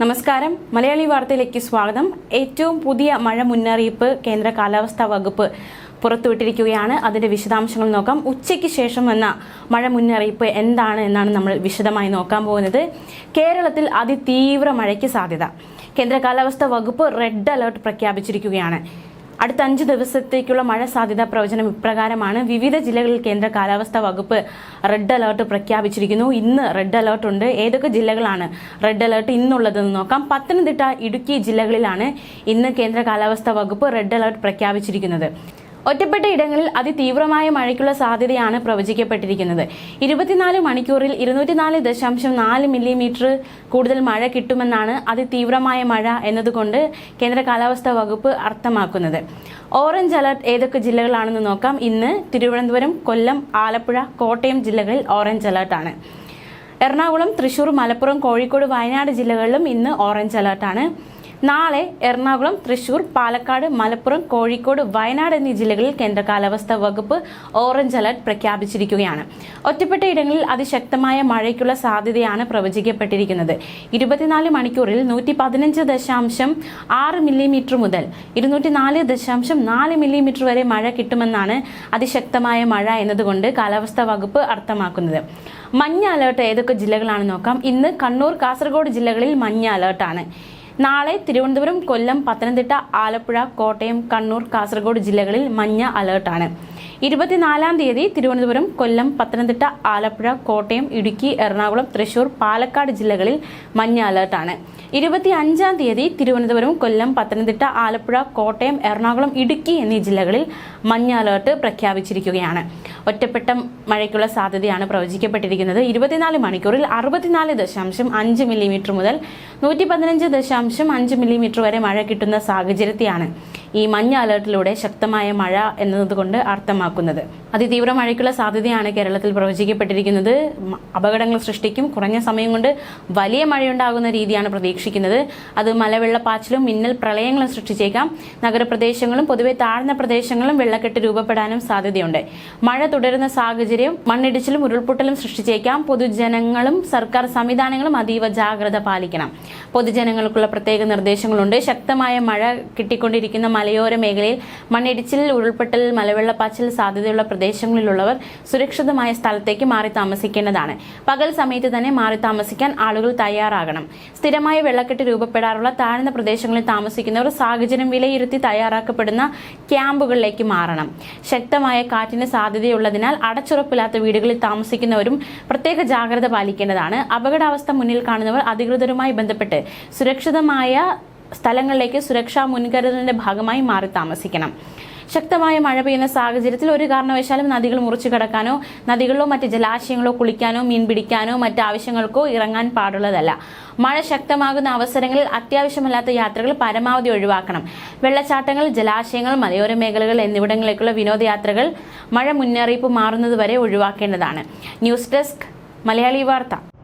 നമസ്കാരം. മലയാളി വാർത്തയിലേക്ക് സ്വാഗതം. ഏറ്റവും പുതിയ മഴ മുന്നറിയിപ്പ് കേന്ദ്ര കാലാവസ്ഥാ വകുപ്പ് പുറത്തുവിട്ടിരിക്കുകയാണ്. അതിന്റെ വിശദാംശങ്ങൾ നോക്കാം. ഉച്ചയ്ക്ക് ശേഷം വന്ന മഴ മുന്നറിയിപ്പ് എന്താണ് എന്നാണ് നമ്മൾ വിശദമായി നോക്കാൻ പോകുന്നത്. കേരളത്തിൽ അതിതീവ്ര മഴയ്ക്ക് സാധ്യത. കേന്ദ്ര കാലാവസ്ഥാ വകുപ്പ് റെഡ് അലർട്ട് പ്രഖ്യാപിച്ചിരിക്കുകയാണ്. അടുത്ത അഞ്ച് ദിവസത്തേക്കുള്ള മഴ സാധ്യതാ പ്രവചനം ഇപ്രകാരമാണ്. വിവിധ ജില്ലകളിൽ കേന്ദ്ര കാലാവസ്ഥാ വകുപ്പ് റെഡ് അലർട്ട് പ്രഖ്യാപിച്ചിരിക്കുന്നു. ഇന്ന് റെഡ് അലർട്ട് ഉണ്ട്. ഏതൊക്കെ ജില്ലകളാണ് റെഡ് അലർട്ട് ഇന്നുള്ളതെന്ന് നോക്കാം. പത്തനംതിട്ട ഇടുക്കി ജില്ലകളിലാണ് ഇന്ന് കേന്ദ്ര കാലാവസ്ഥാ വകുപ്പ് റെഡ് അലർട്ട് പ്രഖ്യാപിച്ചിരിക്കുന്നത്. ഒറ്റപ്പെട്ട ഇടങ്ങളിൽ അതിതീവ്രമായ മഴയ്ക്കുള്ള സാധ്യതയാണ് പ്രവചിക്കപ്പെട്ടിരിക്കുന്നത്. ഇരുപത്തിനാല് മണിക്കൂറിൽ ഇരുന്നൂറ്റിനാല് ദശാംശം നാല് മില്ലിമീറ്റർ കൂടുതൽ മഴ കിട്ടുമെന്നാണ് അതിതീവ്രമായ മഴ എന്നതുകൊണ്ട് കേന്ദ്ര കാലാവസ്ഥാ വകുപ്പ് അർത്ഥമാക്കുന്നത്. ഓറഞ്ച് അലർട്ട് ഏതൊക്കെ ജില്ലകളാണെന്ന് നോക്കാം. ഇന്ന് തിരുവനന്തപുരം കൊല്ലം ആലപ്പുഴ കോട്ടയം ജില്ലകളിൽ ഓറഞ്ച് അലർട്ടാണ്. എറണാകുളം തൃശൂർ മലപ്പുറം കോഴിക്കോട് വയനാട് ജില്ലകളിലും ഇന്ന് ഓറഞ്ച് അലർട്ടാണ്. നാളെ എറണാകുളം തൃശൂർ പാലക്കാട് മലപ്പുറം കോഴിക്കോട് വയനാട് എന്നീ ജില്ലകളിൽ കേന്ദ്ര കാലാവസ്ഥാ വകുപ്പ് ഓറഞ്ച് അലർട്ട് പ്രഖ്യാപിച്ചിരിക്കുകയാണ്. ഒറ്റപ്പെട്ട ഇടങ്ങളിൽ അതിശക്തമായ മഴയ്ക്കുള്ള സാധ്യതയാണ് പ്രവചിക്കപ്പെട്ടിരിക്കുന്നത്. ഇരുപത്തിനാല് മണിക്കൂറിൽ നൂറ്റി പതിനഞ്ച് ദശാംശം ആറ് മില്ലിമീറ്റർ മുതൽ ഇരുന്നൂറ്റി നാല് ദശാംശം നാല് മില്ലിമീറ്റർ വരെ മഴ കിട്ടുമെന്നാണ് അതിശക്തമായ മഴ എന്നതുകൊണ്ട് കാലാവസ്ഥാ വകുപ്പ് അർത്ഥമാക്കുന്നത്. മഞ്ഞ അലേർട്ട് ഏതൊക്കെ ജില്ലകളാണെന്ന് നോക്കാം. ഇന്ന് കണ്ണൂർ കാസർഗോഡ് ജില്ലകളിൽ മഞ്ഞ അലേർട്ടാണ്. നാളെ തിരുവനന്തപുരം കൊല്ലം പത്തനംതിട്ട ആലപ്പുഴ കോട്ടയം കണ്ണൂർ കാസർഗോഡ് ജില്ലകളിൽ മഞ്ഞ അലേർട്ടാണ് ഇരുപത്തിനാലാം തീയതി തിരുവനന്തപുരം കൊല്ലം പത്തനംതിട്ട ആലപ്പുഴ കോട്ടയം ഇടുക്കി എറണാകുളം തൃശൂർ പാലക്കാട് ജില്ലകളിൽ മഞ്ഞ അലേർട്ടാണ് ഇരുപത്തി അഞ്ചാം തീയതി തിരുവനന്തപുരം കൊല്ലം പത്തനംതിട്ട ആലപ്പുഴ കോട്ടയം എറണാകുളം ഇടുക്കി എന്നീ ജില്ലകളിൽ മഞ്ഞ അലേർട്ട് പ്രഖ്യാപിച്ചിരിക്കുകയാണ്. ഒറ്റപ്പെട്ട മഴയ്ക്കുള്ള സാധ്യതയാണ് പ്രവചിക്കപ്പെട്ടിരിക്കുന്നത്. ഇരുപത്തിനാല് മണിക്കൂറിൽ അറുപത്തിനാല് ദശാംശം അഞ്ച് മില്ലിമീറ്റർ മുതൽ നൂറ്റി പതിനഞ്ച് ദശാംശം അഞ്ച് മില്ലിമീറ്റർ വരെ മഴ കിട്ടുന്ന സാഹചര്യത്തെയാണ് ഈ മഞ്ഞ അലർട്ടിലൂടെ ശക്തമായ മഴ എന്നതുകൊണ്ട് അർത്ഥമാക്കുന്നത്. അതിതീവ്ര മഴയ്ക്കുള്ള സാധ്യതയാണ് കേരളത്തിൽ പ്രവചിക്കപ്പെട്ടിരിക്കുന്നത്. അപകടങ്ങൾ സൃഷ്ടിക്കും കുറഞ്ഞ സമയം കൊണ്ട് വലിയ മഴയുണ്ടാകുന്ന രീതിയാണ് പ്രതീക്ഷിക്കുന്നത്. അത് മലവെള്ളപ്പാച്ചിലും മിന്നൽ പ്രളയങ്ങളും സൃഷ്ടിച്ചേക്കാം. നഗരപ്രദേശങ്ങളും പൊതുവെ താഴ്ന്ന പ്രദേശങ്ങളും വെള്ളക്കെട്ട് രൂപപ്പെടാനും സാധ്യതയുണ്ട്. മഴ തുടരുന്ന സാഹചര്യം മണ്ണിടിച്ചിലും ഉരുൾപൊട്ടലും സൃഷ്ടിച്ചേക്കാം. പൊതുജനങ്ങളും സർക്കാർ സംവിധാനങ്ങളും അതീവ ജാഗ്രത പാലിക്കണം. പൊതുജനങ്ങൾക്കുള്ള പ്രത്യേക നിർദ്ദേശങ്ങളുണ്ട്. ശക്തമായ മഴ കിട്ടിക്കൊണ്ടിരിക്കുന്ന മലയോര മേഖലയിൽ മണ്ണിടിച്ചിൽ ഉരുൾപൊട്ടൽ മലവെള്ളപ്പാച്ചിൽ സാധ്യതയുള്ള പ്രദേശങ്ങളിലുള്ളവർ സുരക്ഷിതമായ സ്ഥലത്തേക്ക് മാറി താമസിക്കേണ്ടതാണ്. പകൽ സമയത്ത് തന്നെ മാറി താമസിക്കാൻ ആളുകൾ തയ്യാറാകണം. സ്ഥിരമായ വെള്ളക്കെട്ട് രൂപപ്പെടാറുള്ള താഴ്ന്ന പ്രദേശങ്ങളിൽ താമസിക്കുന്നവർ സാഹചര്യം വിലയിരുത്തി തയ്യാറാക്കപ്പെടുന്ന ക്യാമ്പുകളിലേക്ക് മാറണം. ശക്തമായ കാറ്റിന് സാധ്യതയുള്ളതിനാൽ അടച്ചുറപ്പില്ലാത്ത വീടുകളിൽ താമസിക്കുന്നവരും പ്രത്യേക ജാഗ്രത പാലിക്കേണ്ടതാണ്. അപകടാവസ്ഥ മുന്നിൽ കാണുന്നവർ അധികൃതരുമായി ബന്ധപ്പെട്ട് സുരക്ഷിതമായ സ്ഥലങ്ങളിലേക്ക് സുരക്ഷാ മുൻകരുതലിന്റെ ഭാഗമായി മാറി താമസിക്കണം. ശക്തമായ മഴ പെയ്യുന്ന സാഹചര്യത്തിൽ ഒരു കാരണവശാലും നദികൾ മുറിച്ചു കടക്കാനോ നദികളിലോ മറ്റ് ജലാശയങ്ങളോ കുളിക്കാനോ മീൻ പിടിക്കാനോ മറ്റ് ആവശ്യങ്ങൾക്കോ ഇറങ്ങാൻ പാടുള്ളതല്ല. മഴ ശക്തമാകുന്ന അവസരങ്ങളിൽ അത്യാവശ്യമല്ലാത്ത യാത്രകൾ പരമാവധി ഒഴിവാക്കണം. വെള്ളച്ചാട്ടങ്ങൾ ജലാശയങ്ങൾ മലയോര മേഖലകൾ എന്നിവിടങ്ങളിലേക്കുള്ള വിനോദയാത്രകൾ മഴ മുന്നറിയിപ്പ് മാറുന്നതുവരെ ഒഴിവാക്കേണ്ടതാണ്. ന്യൂസ് ഡെസ്ക് മലയാളി വാർത്ത.